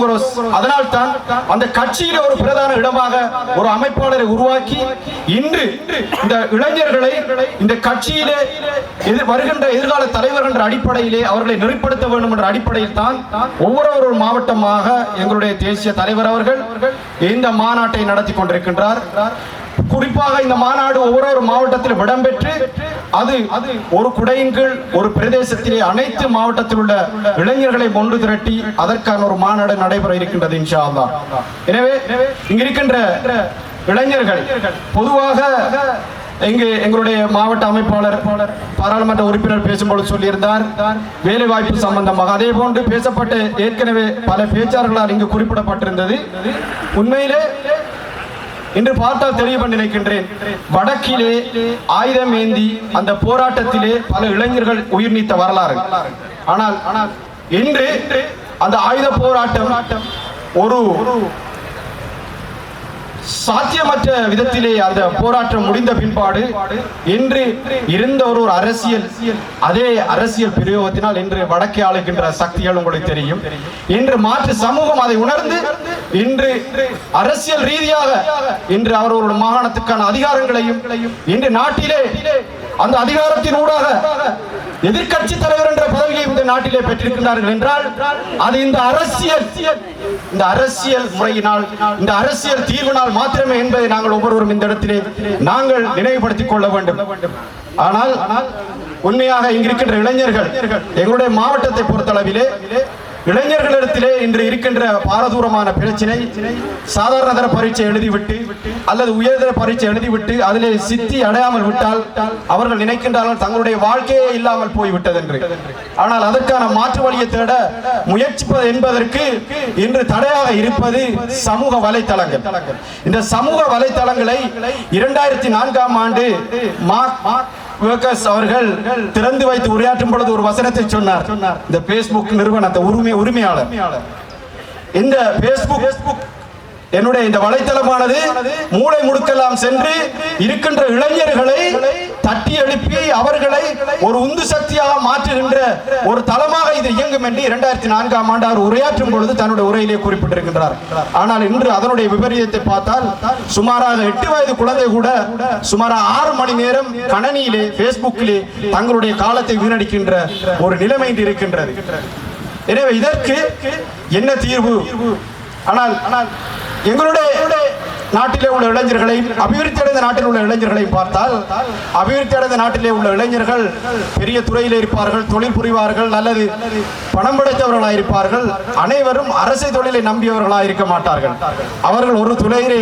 காங்கிரஸ். அதனால் தான் அந்த கட்சியில ஒரு பிரதான இடமாக ஒரு அமைப்பாளரை உருவாக்கி இன்று இந்த இளைஞர்களை இந்த கட்சியிலே எதிர் வருகின்ற எதிர்கால தலைவர் என்ற அடிப்படையிலே அவர்களை நெறிப்படுத்த வேண்டும் என்ற அடிப்படையில் தான் ஒவ்வொரு ஒரு மாவட்டமாக எங்களுடைய தேசிய தலைவர் அவர்கள் இந்த மாநாட்டை நடத்தி கொண்டிருக்கின்றார். குறிப்பாக இந்த மாநாடு ஒவ்வொரு மாவட்டத்திலும் இடம்பெற்று அது அது ஒரு குடையின் கீழ் ஒரு பிரதேசத்திலே அனைத்து மாவட்டத்தில் உள்ள இளைஞர்களை ஒன்று திரட்டி அதற்கான ஒரு மாநாடு நடைபெற இருக்கின்றது இன்ஷா எனவே இங்க இருக்கின்ற இளைஞர்கள் பொதுவாக இங்கு எங்களுடைய மாவட்ட அமைப்பாளர் பாராளுமன்ற உறுப்பினர் பேசும்போது சொல்லியிருந்தார் வேலை வாய்ப்பு சம்பந்தமாக. அதே போன்று பேசப்பட்ட ஏற்கனவே பல பேச்சாளர்களால் இங்கு குறிப்பிடப்பட்டிருந்தது. உண்மையிலே இன்று பார்த்தால் தெரியும் நினைக்கின்றேன். வடக்கிலே ஆயுதம் ஏந்தி அந்த போராட்டத்திலே பல இளைஞர்கள் உயிர் நீத்த வரலாறு. ஆனால் ஆனால் இன்று அந்த ஆயுத போராட்டம் ஒரு சாத்தியமற்ற விதத்திலே அந்த போராட்டம் முடிந்த பின்பாடு இன்று இருந்த ஒரு ஒரு அரசியல் அதே அரசியல் பிரயோகத்தினால் இன்று வடக்கே ஆளுகின்ற சக்திகள் உங்களுக்கு தெரியும். இன்று மாற்று சமூகம் அதை உணர்ந்து இன்று அரசியல் ரீதியாக இன்று அவர்களோட மாகாணத்துக்கான அதிகாரங்களையும் இன்று நாட்டிலே அந்த அதிகாரத்தின் ஊடாக எதிர்க்கட்சி தலைவர் என்ற பதவியை இந்த நாட்டிலே பெற்றிருக்கிறார்கள் என்றால் அது இந்த அரசியல் இந்த அரசியல் முறையினால் இந்த அரசியல் தீர்வினால் மாத்திரமே என்பதை நாங்கள் ஒவ்வொருவரும் இந்த இடத்திலே நாங்கள் நினைவுபடுத்திக் கொள்ள வேண்டும். ஆனால் உண்மையாக இங்கிருக்கின்ற இளைஞர்கள் எங்களுடைய மாவட்டத்தை பொறுத்தளவிலே இளைஞர்களிடத்திலே இன்று இருக்கின்ற பாரதூரமான பிரச்சனை சாதாரண தர பரீட்சை எழுதிவிட்டு அல்லது உயர்தர பரீட்சை எழுதிவிட்டு அதிலே சித்தி அடையாமல் விட்டால் அவர்கள் நினைக்கின்றார்கள் தங்களுடைய வாழ்க்கையே இல்லாமல் போய்விட்டது என்று ஆனால் அதற்கான மாற்று வழியை தேட முயற்சிப்பது என்பதற்கு இன்று தடையாக இருப்பது சமூக வலைத்தளங்கள். இந்த சமூக வலைத்தளங்களை இரண்டாயிரத்தி நான்காம் ஆண்டு மார்க் லூக்கஸ் அவர்கள் திறந்து வைத்து உரையாற்றும் பொழுது ஒரு வசனத்தை சொன்னார். இந்த பேஸ்புக் நிறுவனத்தை உரிமை உரிமையாளர். இந்த பேஸ்புக் என்னுடைய இந்த வலைத்தளமானது மூளை முடுக்கெல்லாம் சென்று இருக்கின்ற இளைஞர்களை தட்டி எழுப்பி அவர்களை ஒரு உந்து சக்தியாக மாற்றுகின்ற ஒரு தளமாக இது இயங்கும் என்று இரண்டாயிரத்தி நான்காம் ஆண்டு அவர் உரையாற்றும் பொழுது தன்னுடைய உரையிலே குறிப்பிட்டிருக்கின்றார். ஆனால் இன்று அதனுடைய விபரீதத்தை பார்த்தால் சுமாராக எட்டு வயது குழந்தை கூட சுமாராக ஆறு மணி நேரம் கணனியிலே பேஸ்புக்கிலே தங்களுடைய காலத்தை வீணடிக்கின்ற ஒரு நிலைமை இன்று இருக்கின்றது. எனவே இதற்கு என்ன தீர்வு? ஆனால் ஆனால் எங்களுடைய நாட்டிலே உள்ள இளைஞர்களையும் அபிவிருத்தி அடைந்த நாட்டில் உள்ள இளைஞர்களையும் பார்த்தால் அபிவிருத்தி அடைந்த நாட்டிலே உள்ள இளைஞர்கள் பெரிய துறையில் இருப்பார்கள் தொழில் புரிவார்கள் அல்லது பணம் படைத்தவர்களாக இருப்பார்கள் அனைவரும் அரசு தொழிலை நம்பியவர்களாக இருக்க மாட்டார்கள். அவர்கள் ஒரு துறையிலே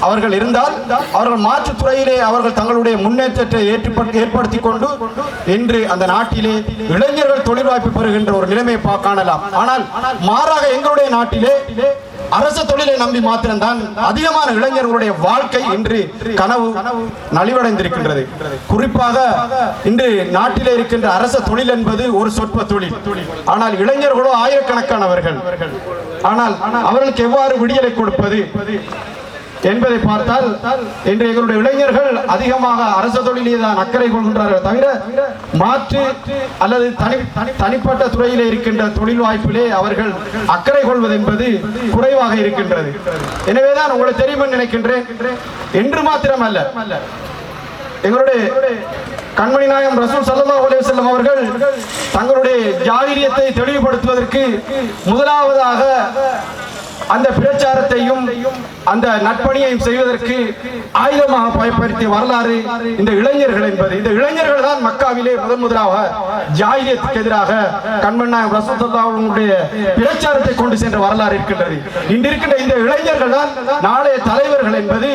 அவர்கள் இருந்தால் அவர்கள் மாற்றுத் துறையிலே அவர்கள் தங்களுடைய முன்னேற்றத்தை ஏற்படுத்தி ஏற்படுத்தி கொண்டு இன்று அந்த நாட்டிலே இளைஞர்கள் தொழில் வாய்ப்பு பெறுகின்ற ஒரு நிலைமையை பா- காணலாம். ஆனால் மாறாக எங்களுடைய நாட்டிலே அரசு தொழிலை நம்பி மாத்திரம்தான் அதிகமான இளைஞர்களுடைய வாழ்க்கை இன்று கனவு நலிவடைந்திருக்கின்றது. குறிப்பாக இன்று நாட்டிலே இருக்கின்ற அரச தொழில் என்பது ஒரு சொற்ப தொழில். ஆனால் இளைஞர்களோ ஆயிரக்கணக்கானவர்கள். ஆனால் அவர்களுக்கு எவ்வாறு விடியலை கொடுப்பது? என்பதை பார்த்தால் இன்று எங்களுடைய இளைஞர்கள் அதிகமாக அரசு தொழிலே தான் அக்கறை கொள்கின்றார்கள் தவிர மாற்று அல்லது தனி தனிப்பட்ட துறையிலே இருக்கின்ற தொழில் வாய்ப்பிலே அவர்கள் அக்கறை கொள்வது என்பது குறைவாக இருக்கின்றது. எனவேதான் உங்களுக்கு தெரியும் என்று நினைக்கின்றேன். என்று மாத்திரமல்ல. எங்களுடைய கண்மணி நாயம் ரசூல் சல்லா அலைஹி செல்லும் அவர்கள் தங்களுடைய ஜாகிரியத்தை தெளிவுபடுத்துவதற்கு முதலாவதாக அந்த பிரச்சாரத்தையும் அந்த நட்பணியையும் செய்வதற்கு ஆயுதமாக பயன்படுத்திய வரலாறு இந்த இளைஞர்கள் என்பது. இந்த இளைஞர்கள் தான் மக்காவிலே முதன் முதலாக ஜாகிரியத்துக்கு எதிராக கண்மணி நாயகம் பிரச்சாரத்தை கொண்டு சென்ற வரலாறு இருக்கின்றது. இன்று இருக்கின்ற இந்த இளைஞர்கள் தான் நாளைய தலைவர்கள் என்பது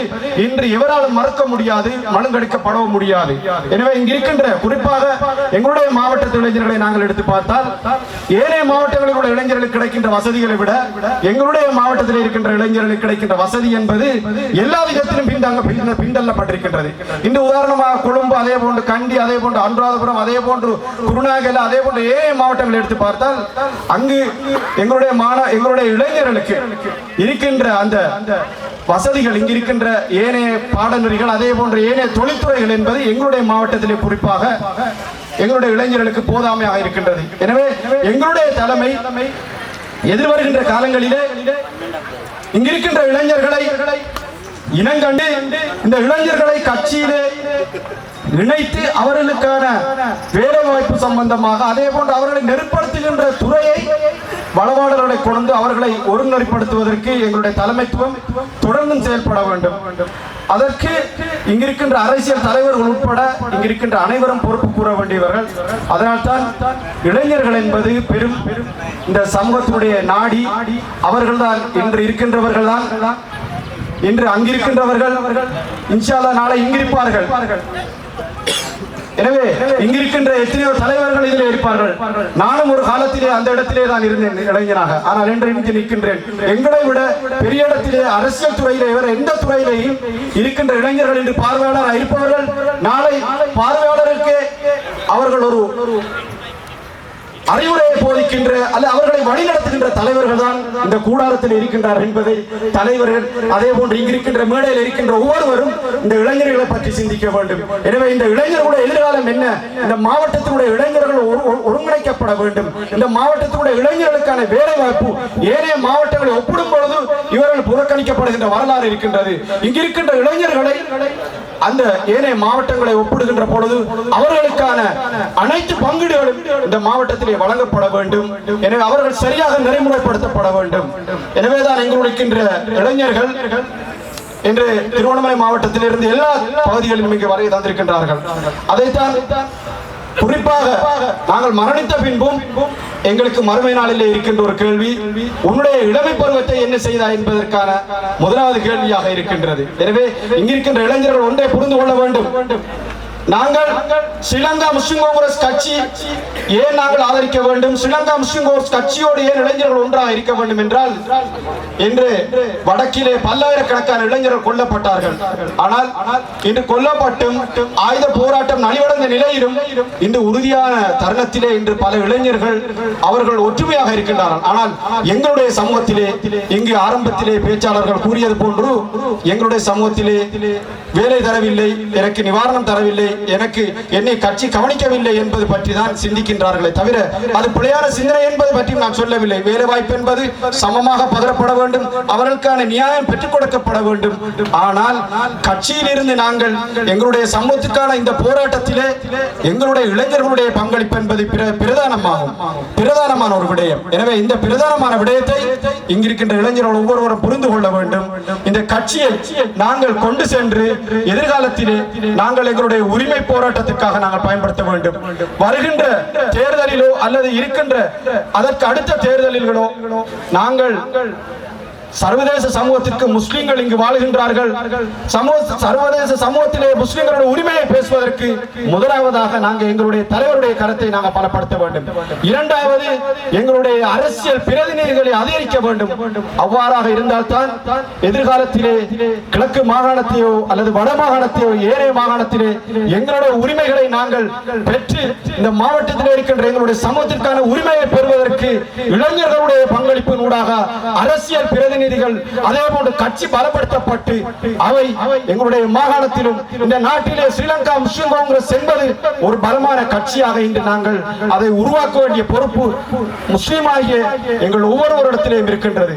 இன்று எவராலும் மறக்க முடியாது மழுங்கடிக்கப்படவும் முடியாது. எனவே இங்கு இருக்கின்ற குறிப்பாக எங்களுடைய மாவட்டத்து இளைஞர்களை நாங்கள் எடுத்து பார்த்தால் ஏனைய மாவட்டங்களில் உள்ள இளைஞர்களுக்கு கிடைக்கின்ற வசதிகளை விட எங்களுடைய மாவட்டத்தில் இருக்கின்ற இளைஞர்களுக்கு கிடைக்கின்ற வசதி வசதி என்பது எல்லா விதத்திலும் பின்தங்க பின்தள்ளப்பட்டிருக்கின்றது. இன்று உதாரணமாக கொழும்பு அதே போன்று கண்டி அதே போன்று அனுராதபுரம் அதே போன்று குருநாகல் அதே போன்று ஏ மாவட்டங்கள் எடுத்து பார்த்தால் அங்கு எங்களுடைய மாண எங்களுடைய இளைஞர்களுக்கு இருக்கின்ற அந்த வசதிகள் இங்கு இருக்கின்ற ஏனைய பாடநெறிகள் அதே போன்ற ஏனைய தொழில்துறைகள் என்பது எங்களுடைய மாவட்டத்திலே குறிப்பாக எங்களுடைய இளைஞர்களுக்கு போதாமையாக இருக்கின்றது. எனவே எங்களுடைய தலைமை எதிர்வருகின்ற காலங்களிலே இங்கிருக்கின்ற இளைஞர்களை இனங்கண்டு இந்த இளைஞர்களை கட்சியிலே இணைத்து அவர்களுக்கான வேலை வாய்ப்பு சம்பந்தமாக அதே போன்று அவர்களை நெருப்படுத்துகின்ற துறையை வளவாளர்களை கொண்டு அவர்களை ஒருங்கிணைப்படுத்துவதற்கு எங்களுடைய தலைமைத்துவம் தொடர்ந்தும் செயல்பட வேண்டும். அதற்கு இங்கிருக்கின்ற அரசியல் தலைவர்கள் உட்பட இங்கிருக்கின்ற அனைவரும் பொறுப்பு கூற வேண்டியவர்கள். அதனால்தான் இளைஞர்கள் என்பது பெரும் இந்த சமூகத்தினுடைய நாடி. அவர்கள்தான் இன்று இருக்கின்றவர்கள் தான் இன்று அங்கிருக்கின்றவர்கள் இன்ஷால்லா நாளை இங்கிருப்பார்கள். எனவே இங்கிருக்கின்ற எத்தனையோ தலைவர்கள் இதில் இருப்பார்கள். நானும் ஒரு காலத்திலே அந்த இடத்திலே தான் இருந்தேன் இளைஞனாக. ஆனால் இன்று இங்கு நிற்கின்றேன். எங்களை விட பெரிய இடத்திலே அரசியல் துறையிலே இவர் எந்த துறையிலேயும் இருக்கின்ற இளைஞர்கள் இன்று பார்வையாளர் இருப்பவர்கள் நாளை பார்வையாளருக்கு அவர்கள் ஒரு அறிவுரையை போதிக்கின்ற அல்ல அவர்களை வழிநடத்துகின்ற தலைவர்கள் தான் இந்த கூடாரத்தில் இருக்கின்றார் என்பதை தலைவர்கள் அதே போன்று இங்கிருக்கின்ற மேடையில் இருக்கின்ற ஒவ்வொருவரும் இந்த இளைஞர்களை பற்றி சிந்திக்க வேண்டும். எனவே இந்த இளைஞர்களுடைய எதிர்காலம் என்ன? இந்த மாவட்டத்தினுடைய இளைஞர்கள் ஒருங்கிணைக்கப்பட வேண்டும். இந்த மாவட்டத்தினுடைய இளைஞர்களுக்கான வேலை வாய்ப்பு ஏனைய மாவட்டங்களை ஒப்பிடும் பொழுது இவர்கள் புறக்கணிக்கப்படுகின்ற வரலாறு இருக்கின்றது. இங்கிருக்கின்ற இளைஞர்களை அந்த ஏனைய மாவட்டங்களை ஒப்பிடுகின்ற பொழுது அவர்களுக்கான அனைத்து பங்கீடுகளும் இந்த மாவட்டத்திலே வழங்கப்பட வேண்டும். எனவே அவர்கள் சரியாக நெறிமுறைப்படுத்தப்பட வேண்டும். எனவேதான் எங்களுக்கின்ற இளைஞர்கள் இன்று திருவண்ணாமலை மாவட்டத்திலிருந்து எல்லா பகுதிகளிலும் இங்கு வருகை தந்திருக்கின்றார்கள். அதைத்தான் குறிப்பாக நாங்கள் மரணித்த பின்பும் எங்களுக்கு மறுமை நாளிலே இருக்கின்ற ஒரு கேள்வி உன்னுடைய இளமை பருவத்தை என்ன செய்தாய் என்பதற்கான முதலாவது கேள்வியாக இருக்கின்றது. எனவே இங்கிருக்கின்ற இளைஞர்கள் ஒன்றை புரிந்து கொள்ள வேண்டும். நாங்கள் ஸ்ரீலங்கா முஸ்லிம் காங்கிரஸ் கட்சி ஏன் நாங்கள் ஆதரிக்க வேண்டும்? ஸ்ரீலங்கா முஸ்லிம் காங்கிரஸ் கட்சியோடு ஏன் இளைஞர்கள் ஒன்றாக இருக்க வேண்டும் என்றால் இன்று வடக்கிலே பல்லாயிரக்கணக்கான இளைஞர்கள் கொல்லப்பட்டார்கள். ஆனால் இன்று கொல்லப்பட்டும் ஆயுத போராட்டம் நலிவடைந்த நிலையிலும் இன்று உறுதியான தருணத்திலே இன்று பல இளைஞர்கள் அவர்கள் ஒற்றுமையாக இருக்கின்றார்கள். ஆனால் எங்களுடைய சமூகத்திலே இங்கு ஆரம்பத்திலே பேச்சாளர்கள் கூறியது போன்று எங்களுடைய சமூகத்திலே வேலை தரவில்லை எனக்கு நிவாரணம் தரவில்லை எனக்கு என்னை கட்சி கவனிக்கவில்லை என்பது பற்றி தான் சிந்திக்கின்றார்களே தவிர அது பிழையான சிந்தனை என்பது பற்றி நான் சொல்லவில்லை. வேலை வாய்ப்பு என்பது சமமாக பதறப்பட வேண்டும் அவர்களுக்கான நியாயம் பெற்றுக் கொடுக்கப்பட வேண்டும். ஆனால் கட்சியில் இருந்து நாங்கள் எங்களுடைய சமூகத்துக்கான இந்த போராட்டத்திலே எங்களுடைய இளைஞர்களுடைய பங்களிப்பு என்பது பிரதானமாகும். பிரதானமான ஒரு விடயம். எனவே இந்த பிரதானமான விடயத்தை இங்கிருக்கின்ற இளைஞர்கள் ஒவ்வொருவரும் புரிந்து கொள்ள வேண்டும். இந்த கட்சியை நாங்கள் கொண்டு சென்று எதிர்காலத்திலே நாங்கள் எங்களுடைய உரிமை போராட்டத்திற்காக நாங்கள் பயன்படுத்த வேண்டும். வருகின்ற தேர்தலிலோ அல்லது இருக்கின்ற அதற்கு அடுத்த தேர்தலிலோ நாங்கள் சர்வதேச சமூகத்திற்கு முஸ்லிம்கள் இங்கு வாழ்கின்றார்கள். சர்வதேச சமூகத்திலே முஸ்லிம்களுடைய உரிமையை பேசுவதற்கு முதலாவதாக நாங்கள் எங்களுடைய தலைவருடைய கருத்தை நாங்கள் பலப்படுத்த வேண்டும். இரண்டாவது எங்களுடைய அரசியல் பிரதிநிதிகளை அதிகரிக்க வேண்டும். அவ்வாறாக இருந்தால்தான் எதிர்காலத்திலே கிழக்கு மாகாணத்தையோ அல்லது வட மாகாணத்தையோ ஏனைய மாகாணத்திலே எங்களுடைய உரிமைகளை நாங்கள் பெற்று இந்த மாவட்டத்தில் இருக்கின்ற எங்களுடைய சமூகத்திற்கான உரிமையை பெறுவதற்கு இளைஞர்களுடைய பங்களிப்பின் ஊடாக அரசியல் பிரதிநிதி பிரதிநிதிகள் அதே போன்று கட்சி பலப்படுத்தப்பட்டு அவை எங்களுடைய மாகாணத்திலும் இந்த நாட்டிலே ஸ்ரீலங்கா முஸ்லிம் காங்கிரஸ் என்பது ஒரு பலமான கட்சியாக இன்று நாங்கள் அதை உருவாக்க வேண்டிய பொறுப்பு முஸ்லீம் ஆகிய எங்கள் ஒவ்வொருவரிடத்திலேயும் இருக்கின்றது.